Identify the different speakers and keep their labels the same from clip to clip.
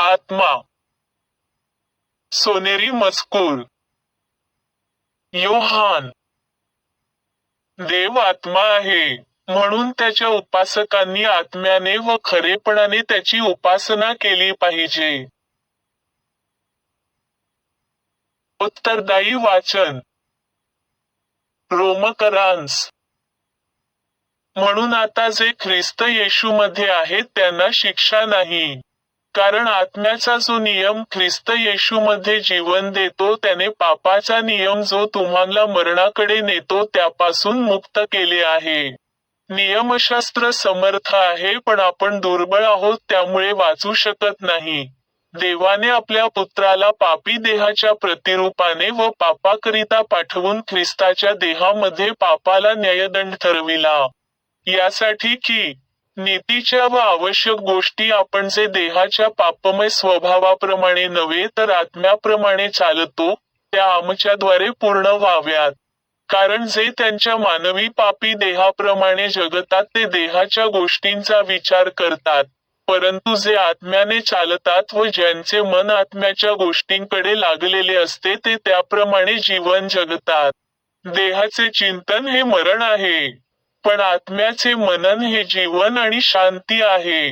Speaker 1: आत्मा. सोनेरी मजकूर. योहान. देव आत्मा आहे म्हणून त्याच्या उपासकांनी आत्म्याने व खरेपणाने त्याची उपासना केली पाहिजे. उत्तरदायी वाचन. रोमकरांस. म्हणून आता जे ख्रिस्त येशूमध्ये आहेत त्यांना शिक्षा नाही. कारण आत्म्याचा जो नियम ख्रिस्त येशूमध्ये जीवन देतो त्याने पापाचा नियम जो तुम्हाला मरणाकडे नेतो त्यापासून मुक्त केले आहे. नियमशास्त्र समर्थ आहे पण आपण दुर्बळ आहोत त्यामुळे वाचू शकत नाही. देवाने आपल्या पुत्राला पापी देहाच्या प्रतिरूपाने व पापाकरिता पाठवून ख्रिस्ताच्या देहामध्ये पापाला न्यायदंड ठरविला. यासाठी की नीतीच्या व आवश्यक गोष्टी आपण जे देहाच्या पापमय स्वभावाप्रमाणे नव्हे तर आत्म्याप्रमाणे चालतो त्या आमच्याद्वारे पूर्ण व्हाव्यात. कारण जे त्यांच्या मानवी पापी देहाप्रमाणे जगतात ते देहाच्या गोष्टींचा विचार करतात. परंतु जे आत्म्याने चालतात व ज्यांचे मन आत्म्याच्या गोष्टींकडे लागलेले असते ते त्याप्रमाणे जीवन जगतात. देहाचे चिंतन हे मरण आहे. पण आत्म्याचे मनन हे जीवन आणि शांती आहे.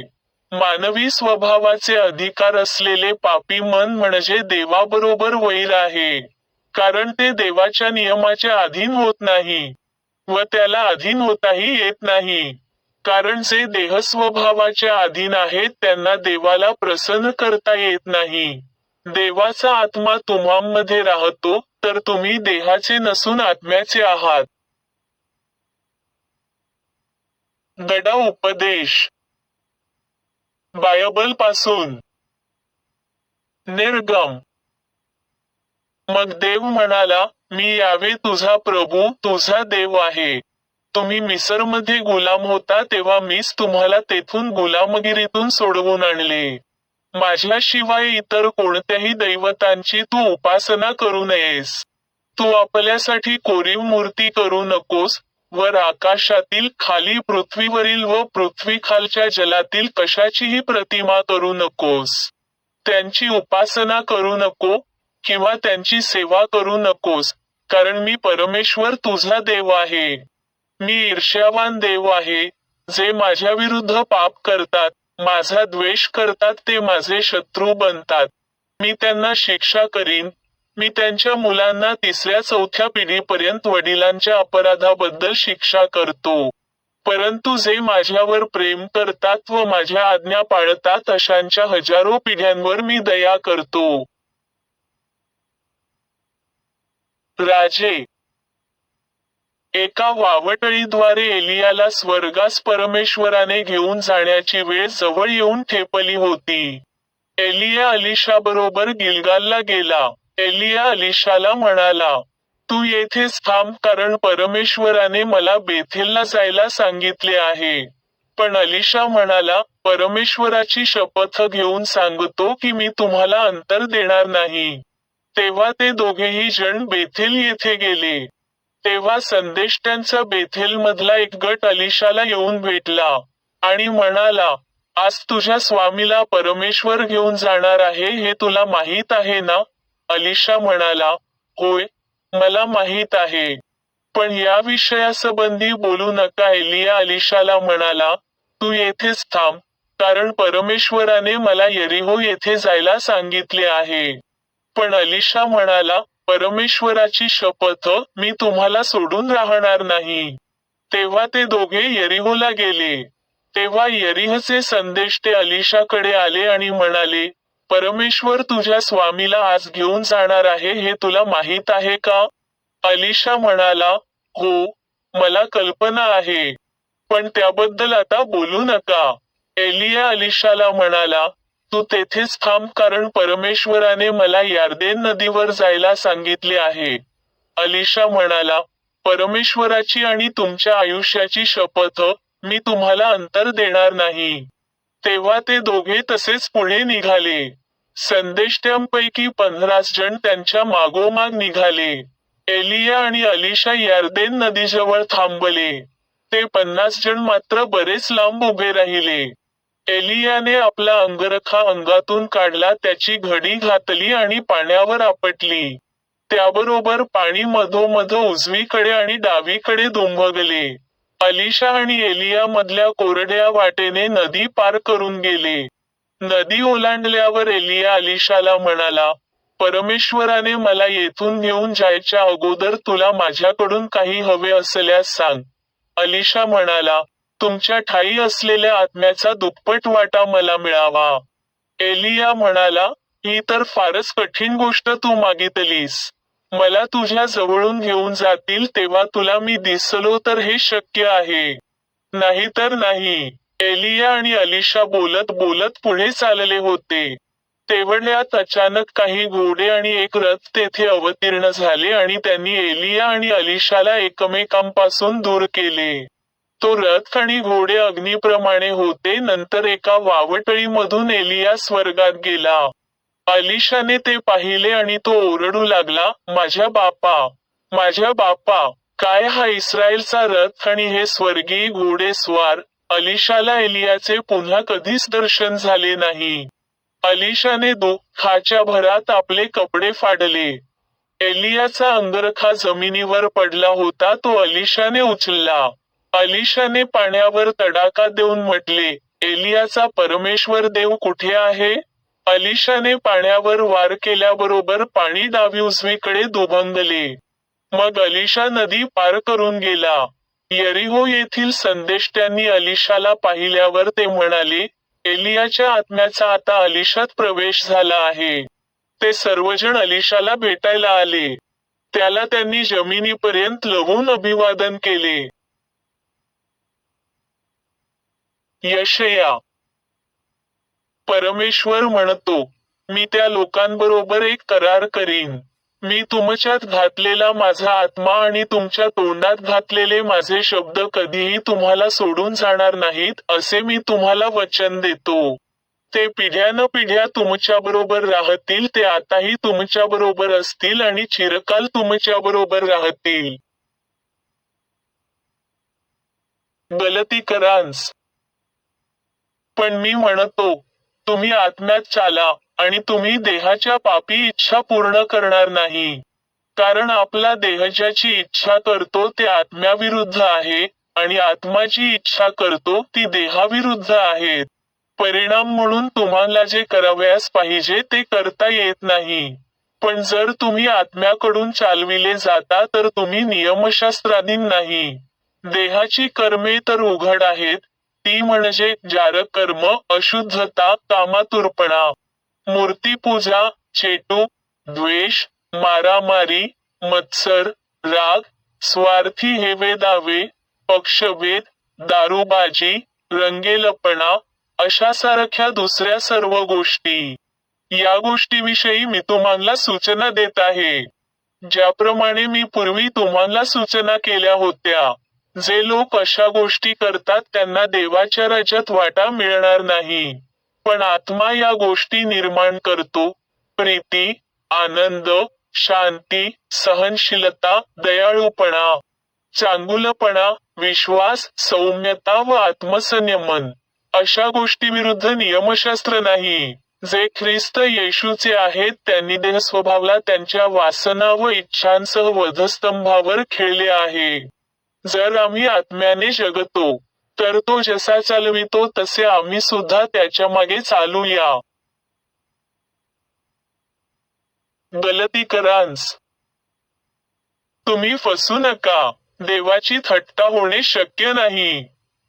Speaker 1: मानवी स्वभावाचे अधिकार असलेले पापी मन म्हणजे देवाबरोबर वैर आहे. कारण ते देवाच्या नियमाच्या अधीन होत नाही व त्याला अधीन होताही येत नाही. कारण जे देहस्वभावाच्या अधीन आहेत त्यांना देवाला प्रसन्न करता येत नाही. देवाचा आत्मा तुम्हामध्ये राहतो तर तुम्ही देहाचे नसून आत्म्याचे आहात. गडा उपदेश बायबलपासून. निर्गम. मग देव म्हणाला मी यावे तुझा प्रभू तुझा देव आहे. तुम्ही मिसरमध्ये गुलाम होता तेव्हा मीच तुम्हाला तेथून गुलामगिरीतून सोडवून आणले. माझ्याशिवाय इतर कोणत्याही दैवतांची तू उपासना करू नयेस. तू आपल्यासाठी कोरीव मूर्ती करू नकोस वर आकाशातील खाली पृथ्वीवरील व पृथ्वी खालच्या जलातील कशाचीही प्रतिमा करू नकोस. त्यांची उपासना करू नको किंवा त्यांची सेवा करू नकोस कारण मी परमेश्वर तुझा देव आहे. मी ईर्ष्यावान देव आहे जे माझ्या विरुद्ध पाप करतात माझा द्वेष करतात ते माझे शत्रू बनतात. मी त्यांना शिक्षा करीन मी त्यांच्या मुलांना तिसऱ्या चौथ्या पिढीपर्यंत वडिलांच्या अपराधाबद्दल शिक्षा करतो. परंतु जे माझ्यावर प्रेम करतात व माझ्या आज्ञा पाळतात अशांच्या हजारो पिढ्यांवर मी दया करतो. राजे. एका वावटळीद्वारे एलियाला स्वर्गास परमेश्वराने घेऊन जाण्याची वेळ जवळ येऊन ठेपली होती. एलिया अलिशा बरोबर गिलगालला गेला. एलिया अलिशाला म्हणाला तू येथेच थांब कारण परमेश्वराने मला बेथेलला जायला सांगितले आहे. पण अलिशा म्हणाला परमेश्वराची शपथ घेऊन सांगतो की मी तुम्हाला अंतर देणार नाही. तेव्हा ते दोघेही जण बेथेल येथे गेले. तेव्हा संदेष्ट्यांचा बेथेल मधला एक गट अलिशाला येऊन भेटला आणि म्हणाला आज तुझ्या स्वामीला परमेश्वर घेऊन जाणार आहे हे तुला माहीत आहे ना? अलिशा म्हणाला होय मला माहीत आहे. पण या विषयासंबंधी बोलू नका. एलिया अलिशाला म्हणाला तू येथेच थांब कारण परमेश्वराने मला यरिहो येथे जायला सांगितले आहे. पण अलिशा म्हणाला परमेश्वराची शपथ मी तुम्हाला सोडून राहणार नाही. तेव्हा ते दोघे यरिहोला गेले. तेव्हा यरिहचे ते अलिशाकडे आले आणि म्हणाले परमेश्वर तुझ्या स्वामीला आज घेऊन जाणार आहे हे तुला माहीत आहे का? अलिशा म्हणाला हो मला कल्पना आहे. पण त्याबद्दल आता बोलू नका. एलिया अलिशाला म्हणाला तू तेथेच थांब कारण परमेश्वराने मला यार्देन नदीवर जायला सांगितले आहे. अलिशा म्हणाला परमेश्वराची आणि तुमच्या आयुष्याची शपथ मी तुम्हाला अंतर देणार नाही. तेव्हा ते दोघे तसेच पुढे निघाले. संदेष्ट्यांपैकी पंधरास जण त्यांच्या मागोमाग निघाले. एलिया आणि अलिशा यार्देन नदीजवळ थांबले. ते पन्नास जण मात्र बरेच लांब उभे राहिले. एलियाने आपला अंगरखा अंगातून काढला त्याची घडी घातली आणि पाण्यावर आपटली. त्याबरोबर पाणी मधोमध उजवीकडे आणि डावीकडे दुमगले अलिशा आणि एलिया मधल्या कोरड्या वाटेने नदी पार करून गेले. नदी ओलांडल्यावर एलिया अलिशाला म्हणाला परमेश्वराने मला येथून घेऊन जायच्या अगोदर तुला माझ्याकडून काही हवे असल्यास सांग. अलिशा म्हणाला तुमच्या ठाई असलेल्या आत्म्याचा दुप्पट वाटा मला मिळावा. एलिया म्हणाला ही तर फारच कठीण गोष्ट तू मागितलीस. मला तुझ्या जवळून घेऊन जातील तेव्हा तुला मी दिसलो तर हे शक्य आहे. नाहीतर नाही. एलिया आणि अलिशा बोलत बोलत पुढे चालले होते. तेवढ्यात अचानक काही घोडे आणि एक रथ तेथे अवतीर्ण झाले आणि त्यांनी एलिया आणि अलिशाला एकमेकांपासून दूर केले. तो रथ आणि घोडे अग्नीप्रमाणे होते नंतर एका वावटळीमधून एलिया स्वर्गात गेला. अलिशाने ते पाहिले आणि तो ओरडू लागला माझ्या बापा माझ्या बापा काय हा इस्रायलचा रथ आणि हे स्वर्गीय घोडेस्वार अलिशाला एलियाचे पुन्हा कधीच दर्शन झाले नाही. अलिशाने दुःखाच्या भरात आपले कपडे फाडले. एलियाचा अंगरखा जमिनीवर पडला होता तो अलिशाने उचलला. अलिशाने पाण्यावर तडाखा देऊन म्हटले एलियाचा परमेश्वर देव कुठे आहे? अलिशाने पाण्यावर वार केल्याबरोबर पाणी डावी उजवीकडे दुभंगले मग अलिशा नदी पार करून गेला. यरिहो येथील संदेष्ट्यांनी अलिशाला पाहिल्यावर ते म्हणाले एलियाच्या आत्म्याचा आता अलिशात प्रवेश झाला आहे. ते सर्वजण अलिशाला भेटायला आले. त्याला त्यांनी जमिनीपर्यंत लवून अभिवादन केले. यशया परमेश्वर म्हणतो मी त्या लोकांबरोबर एक करार करीन. मी तुमच्यात घातलेला माझा आत्मा आणि तुमच्या तोंडात घातलेले माझे शब्द कधीही तुम्हाला सोडून जाणार नाहीत असे मी तुम्हाला वचन देतो. ते पिढ्यान पिढ्या तुमच्या बरोबर राहतील ते आताही तुमच्या बरोबर असतील आणि चिरकाल तुमच्या बरोबर राहतील. गलतीकरांस. पण मी म्हणतो तुम्ही आत्म्यात चाला आणि तुम्ही देहाच्या पापी इच्छा पूर्ण करणार नाही. कारण आपला देह ज्याची इच्छा करतो ते आत्म्याविरुद्ध आहे आणि आत्मा जी इच्छा करतो ती देहाविरुद्ध आहेत परिणाम म्हणून तुम्हाला जे करावयास पाहिजे ते करता येत नाही. पण जर तुम्ही आत्म्याकडून चालविले जाता तर तुम्ही नियमशास्त्राधीन नाही. देहाची कर्मे तर उघड आहेत ती म्हणजे जारकर्म अशुद्धता कामातुरपणा. मूर्तीपूजा चेटू द्वेष मारामारी मत्सर राग स्वार्थी हेवे दावे पक्षभेद दारूबाजी रंगेलपणा अशा सारख्या दुसऱ्या सर्व गोष्टी. या गोष्टीविषयी मी तुम्हाला सूचना देत आहे. ज्याप्रमाणे मी पूर्वी तुम्हाला सूचना केल्या होत्या. जे लोक अशा गोष्टी करतात त्यांना देवाच्या राज्यात वाटा मिळणार नाही. पण आत्मा या गोष्टी निर्माण करतो. प्रीती आनंद शांती सहनशीलता दयाळूपणा चांगुलपणा विश्वास सौम्यता व आत्मसंयमन. अशा गोष्टी विरुद्ध नियमशास्त्र नाही. जे ख्रिस्त येशूचे आहेत त्यांनी देह स्वभावला त्यांच्या वासना व इच्छांसह वधस्तंभावर खेळले आहे. जर आम्ही आत्म्याने जगतो तर तो जसा चालवितो तसे आम्ही सुद्धा त्याच्यामागे चालूया. गलतीकरांस तुम्ही फसू नका. देवाची थट्टा होणे शक्य नाही.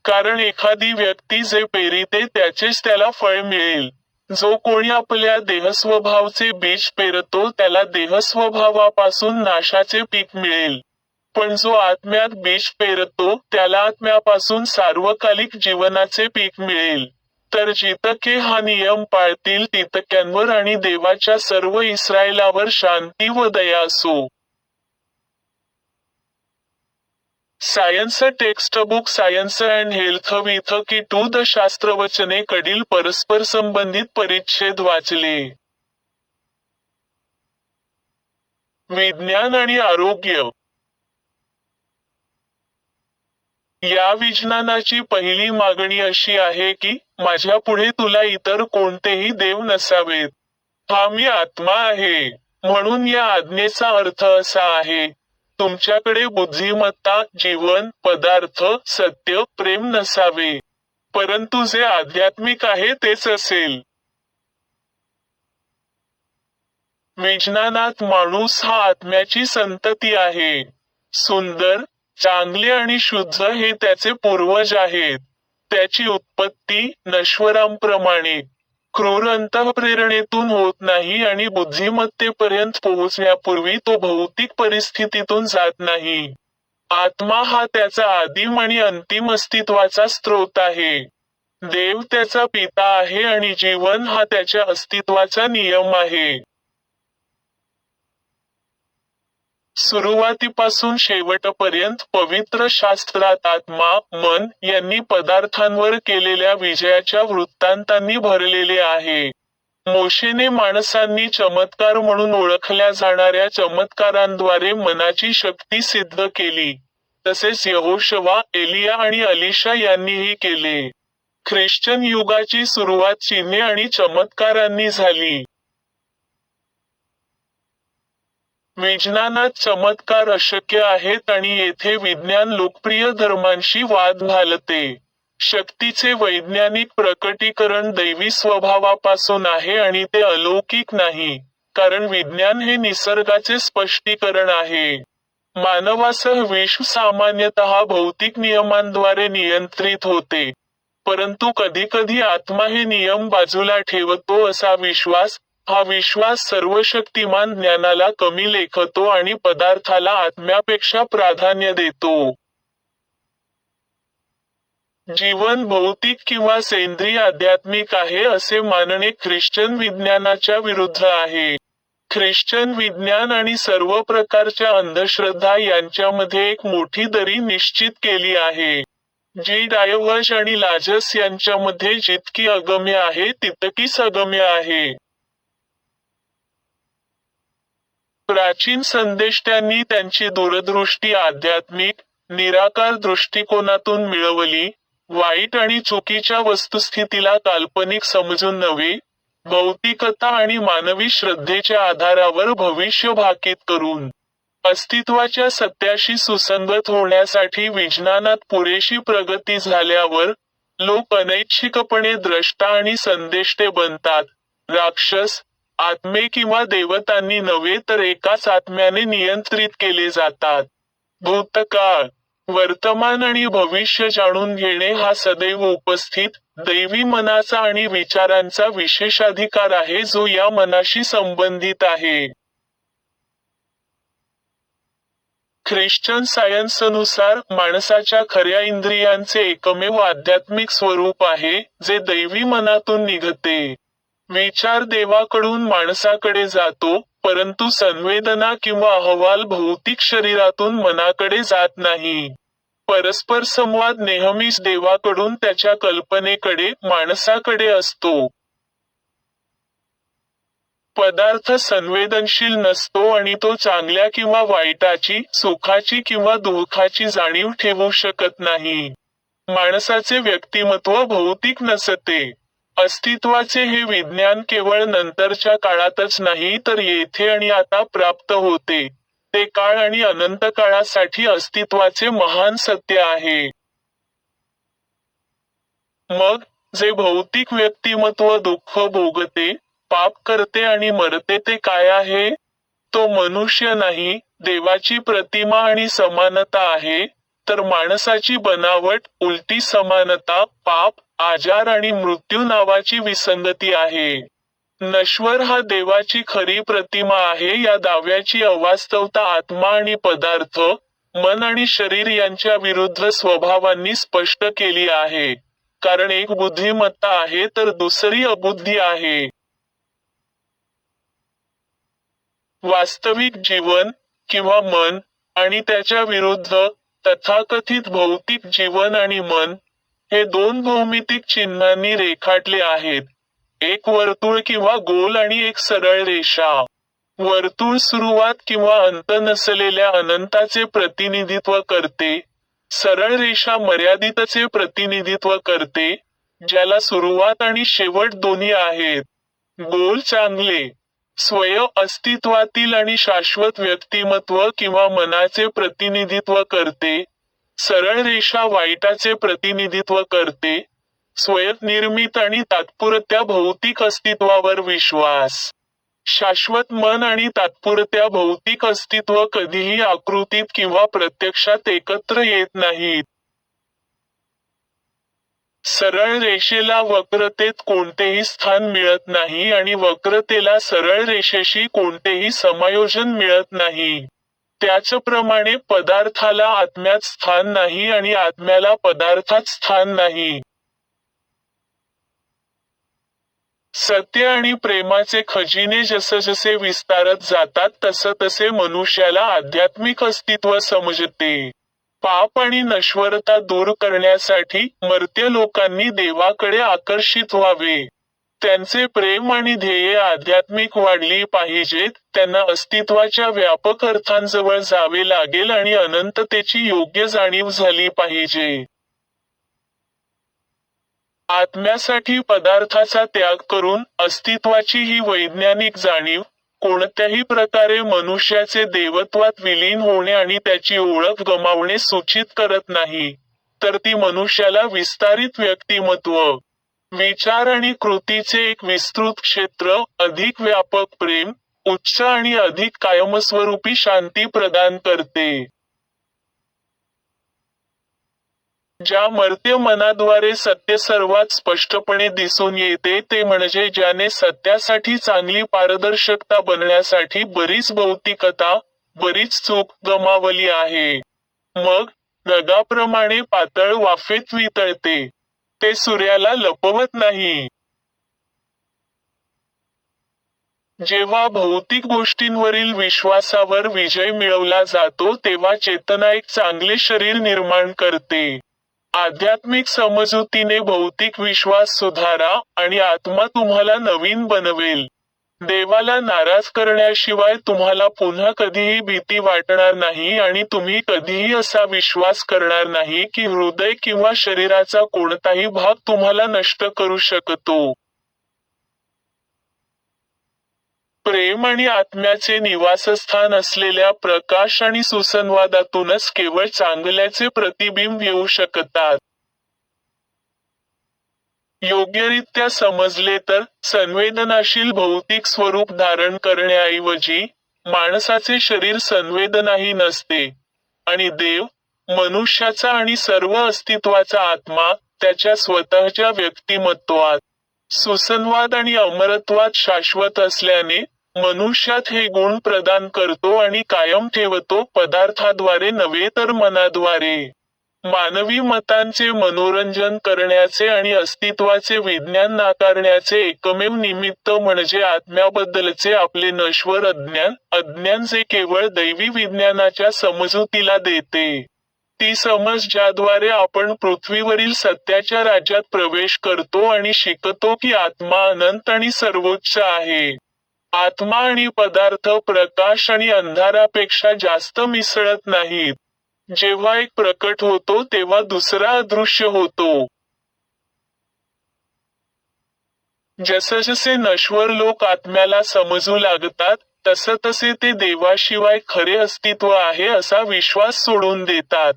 Speaker 1: कारण एखादी व्यक्ती जे पेरीते त्याचेच त्याला फळ मिळेल. जो कोणी आपल्या देहस्वभावचे बीज पेरतो त्याला देहस्वभावापासून नाशाचे पीक मिळेल. पण जो आत्म्यात बीज पेरतो त्याला आत्म्यापासून सार्वकालिक जीवनाचे पीक मिळेल. तर जितके हा नियम पाळतील तितक्यांवर आणि देवाच्या सर्व इस्रायलावर शांती व दया असो. Science text book science and health with key to the शास्त्रवचने कडील परस्पर संबंधित परिच्छेद वाचले. विज्ञान आणि आरोग्य. या विज्ञानाची पहिली मागणी अशी आहे की माझ्या पुढे तुला इतर कोणतेही देव नसावेत. हा मी आत्मा आहे. म्हणून या आज्ञेचा अर्थ असा आहे. तुमच्याकडे बुद्धिमत्ता जीवन पदार्थ सत्य प्रेम नसावे. परंतु जे आध्यात्मिक आहे तेच असेल. विज्ञानात माणूस हा आत्म्याची संतती आहे. सुंदर चांगले आणि शुद्ध हे त्याचे पूर्वज आहेत. त्याची उत्पत्ती नश्वरांप्रमाणे. क्रूर अंतःप्रेरणेतून होत नाही आणि बुद्धिमत्तेपर्यंत पोहोचण्यापूर्वी तो भौतिक परिस्थितीतून जात नाही. आत्मा हा त्याचा आदिम आणि अंतिम अस्तित्वाचा स्रोत आहे. देव त्याचा पिता आहे आणि जीवन हा त्याच्या अस्तित्वाचा नियम आहे. सुरुवातीपासून शेवटपर्यंत पवित्र शास्त्रात आत्मा मन यांनी पदार्थांवर केलेल्या विजयाच्या वृत्तांतांनी भरलेले आहे. मोशेने माणसांनी चमत्कार म्हणून ओळखल्या जाणाऱ्या चमत्कारांद्वारे मनाची शक्ती सिद्ध केली. तसेच यहोशवा एलिया आणि अलिशा यांनीही केले. ख्रिश्चन युगाची सुरुवात चिन्हे आणि चमत्कारांनी झाली. विज्ञानात चमत्कार अशक्य आहेत आणि येथे विज्ञान लोकप्रिय धर्मांशी वाद घालते. शक्तीचे वैज्ञानिक प्रकटीकरण दैवी स्वभावापासून आहे आणि ते अलौकिक नाही कारण विज्ञान हे निसर्गाचे स्पष्टीकरण आहे. मानवासह विश्व सामान्यतः भौतिक नियमांद्वारे नियंत्रित होते परंतु कधीकधी आत्मा हे नियम बाजूला ठेवतो असा विश्वास हा विश्वास सर्वशक्तिमान ज्ञानाला कमी लेखतो आणि पदार्थाला आत्म्यापेक्षा प्राधान्य देतो. जीवन भौतिक किंवा सेंद्रिय आध्यात्मिक आहे असे मानणे ख्रिश्चन विज्ञानाच्या विरुद्ध आहे. ख्रिश्चन विज्ञान आणि सर्व प्रकारच्या अंधश्रद्धा यांच्यामध्ये एक मोठी दरी निश्चित केली आहे. जी डायवश आणि लाजस यांच्यामध्ये जितकी अगम्य आहे तितकीच अगम्य आहे. प्राचीन संदेष्ट्यांनी त्यांची दूरदृष्टी आध्यात्मिक निराकार दृष्टिकोनातून मिळवली. वाईट आणि चुकीच्या वस्तुस्थितीला काल्पनिक समजून नव्हे भौतिकता आणि मानवी श्रद्धेच्या आधारावर भविष्य भाकीत करून अस्तित्वाच्या सत्याशी सुसंगत होण्यासाठी विज्ञानात पुरेशी प्रगती झाल्यावर लोक अनैच्छिकपणे द्रष्टा आणि संदेष्टे बनतात. राक्षस आत्मे किंवा देवतांनी नव्हे तर एकाच आत्म्याने नियंत्रित केले जातात. भूतकाळ वर्तमान आणि भविष्य जाणून घेणे हा सदैव उपस्थित दैवी मनाचा आणि विचारांचा विशेषाधिकार आहे जो या मनाशी संबंधित आहे. ख्रिश्चन सायन्सनुसार माणसाच्या खऱ्या इंद्रियांचे एकमेव आध्यात्मिक स्वरूप आहे जे दैवी मनातून निघते. विचार देवाकडून माणसाकडे जातो परंतु संवेदना किंवा अहवाल भौतिक शरीरातून मनाकडे जात नाही. परस्पर संवाद नेहमीच देवाकडून त्याच्या कल्पनेकडे माणसाकडे असतो. पदार्थ संवेदनशील नसतो आणि तो चांगल्या किंवा वाईटाची सुखाची किंवा दुःखाची जाणीव ठेवू शकत नाही. माणसाचे व्यक्तिमत्व भौतिक नसते. अस्तित्वाचे हे विज्ञान केवळ नंतरच्या काळातच नाही तर येथे आणि आता प्राप्त होते. ते काळ आणि अनंत काळासाठी अस्तित्वाचे महान सत्य आहे. मग जे भौतिक व्यक्तिमत्व दुःख भोगते पाप करते आणि मरते ते काय आहे? तो मनुष्य नाही देवाची प्रतिमा आणि समानता आहे तर माणसाची बनावट उलटी समानता पाप आजार आणि मृत्यू नावाची विसंगती आहे. नश्वर हा देवाची खरी प्रतिमा आहे. या दाव्याची अवास्तवता आत्मा आणि पदार्थ मन आणि शरीर यांच्या विरुद्ध स्वभावांनी स्पष्ट केली आहे. कारण एक बुद्धिमत्ता आहे तर दुसरी अबुद्धी आहे. वास्तविक जीवन किंवा मन आणि त्याच्या विरुद्ध तथाकथित भौतिक जीवन आणि मन हे दोन भौमितिक चिन्हांनी रेखाटले आहेत. एक वर्तुळ किंवा गोल आणि एक सरळ रेषा. वर्तुळ सुरुवात किंवा अंत नसलेल्या अनंताचे प्रतिनिधित्व करते. सरळ रेषा मर्यादितचे प्रतिनिधित्व करते ज्याला सुरुवात आणि शेवट दोन्ही आहेत. गोल चांगले. स्वय अस्तित्वातील आणि शाश्वत व्यक्तिमत्व किंवा मनाचे प्रतिनिधित्व करते. सरळ रेषा वाईटाचे प्रतिनिधित्व करते स्वयंनिर्मित आणि तात्पुरत्या भौतिक अस्तित्वावर विश्वास. शाश्वत मन आणि तात्पुरत्या भौतिक अस्तित्व कधीही आकृतीत किंवा प्रत्यक्षात एकत्र येत नाहीत. सरळ रेषेला वक्रतेत कोणतेही स्थान मिळत नाही आणि वक्रतेला सरळ रेषेशी कोणतेही समायोजन मिळत नाही. त्याचप्रमाणे पदार्थाला आत्म्यात स्थान नाही आणि आत्म्याला पदार्थात स्थान नाही. सत्य आणि प्रेमाचे खजिने जसजसे विस्तारत जातात तसं तसे मनुष्याला आध्यात्मिक अस्तित्व समजते. पाप आणि नश्वरता दूर करण्यासाठी मर्त्य लोकांनी देवाकडे आकर्षित व्हावे. त्यांचे प्रेम आणि ध्येय आध्यात्मिक वाढली पाहिजेत त्यांना अस्तित्वाच्या व्यापक अर्थांजवळ जावे लागेल आणि अनंततेची योग्य जाणीव झाली पाहिजे. आत्म्यासाठी पदार्थाचा त्याग करून अस्तित्वाची ही वैज्ञानिक जाणीव कोणत्याही प्रकारे मनुष्याचे देवत्वात विलीन होणे आणि त्याची ओळख गमावणे सूचित करत नाही तर ती मनुष्याला विस्तारित व्यक्तिमत्व विचार आणि कृतीचे एक विस्तृत क्षेत्र अधिक व्यापक प्रेम उच्च आणि अधिक कायमस्वरूपी शांती प्रदान करते. ज्या मर्त्य मनाद्वारे सत्य सर्वात स्पष्टपणे दिसून येते ते म्हणजे ज्याने सत्यासाठी चांगली पारदर्शकता बनण्यासाठी बरीच भौतिकता बरीच चूक गमावली आहे. मग नगाप्रमाणे पातळ वाफेत वितळते. ते सूर्याला लपवत नाही. जेव्हा भौतिक गोष्टींवरील विश्वासावर विजय मिळवला जातो तेव्हा चेतना एक चांगले शरीर निर्माण करते. आध्यात्मिक समजुतीने भौतिक विश्वास सुधारा आणि आत्मा तुम्हाला नवीन बनवेल. देवाला नाराज करण्याशिवाय तुम्हाला पुन्हा कधीही भीती वाटणार नाही आणि तुम्ही कधीही असा विश्वास करणार नाही की हृदय किंवा शरीराचा कोणताही भाग तुम्हाला नष्ट करू शकतो. प्रेम आणि आत्म्याचे निवासस्थान असलेल्या प्रकाश आणि सुसंवादातूनच केवळ चांगल्याचे प्रतिबिंब येऊ शकतात. योग्यरित्या समजले तर संवेदनाशील भौतिक स्वरूप धारण करण्याऐवजी माणसाचे शरीर संवेदनाही नसते. आणि देव मनुष्याचा आणि सर्व अस्तित्वाचा आत्मा त्याच्या स्वतःच्या व्यक्तिमत्वात सुसंवाद आणि अमरत्वात शाश्वत असल्याने मनुष्यात हे गुण प्रदान करतो आणि कायम ठेवतो पदार्थाद्वारे नव्हे तर मनाद्वारे. मानवी मतांचे मनोरंजन करण्याचे आणि अस्तित्वाचे विज्ञान नाकारण्याचे एकमेव निमित्त म्हणजे आत्म्याबद्दलचे आपले नश्वर अज्ञान. अज्ञान जे केवळ दैवी विज्ञानाच्या समजुतीला देते. ती समज ज्याद्वारे आपण पृथ्वीवरील सत्याच्या राज्यात प्रवेश करतो आणि शिकतो की आत्मा अनंत आणि सर्वोच्च आहे. आत्मा आणि पदार्थ प्रकाश आणि अंधारापेक्षा जास्त मिसळत नाहीत. जेव्हा एक प्रकट होतो तेव्हा दुसरा अदृश्य होतो. जसजसे नश्वर लोक आत्म्याला समजू लागतात तस तसे ते देवाशिवाय खरे अस्तित्व आहे असा विश्वास सोडून देतात.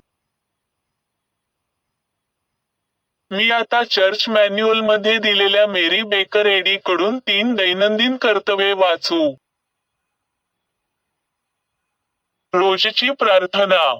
Speaker 1: मी आता चर्च मॅन्युअलमध्ये दिलेल्या मेरी बेकर एडी कडून तीन दैनंदिन कर्तव्ये वाचू. रोजची प्रार्थना.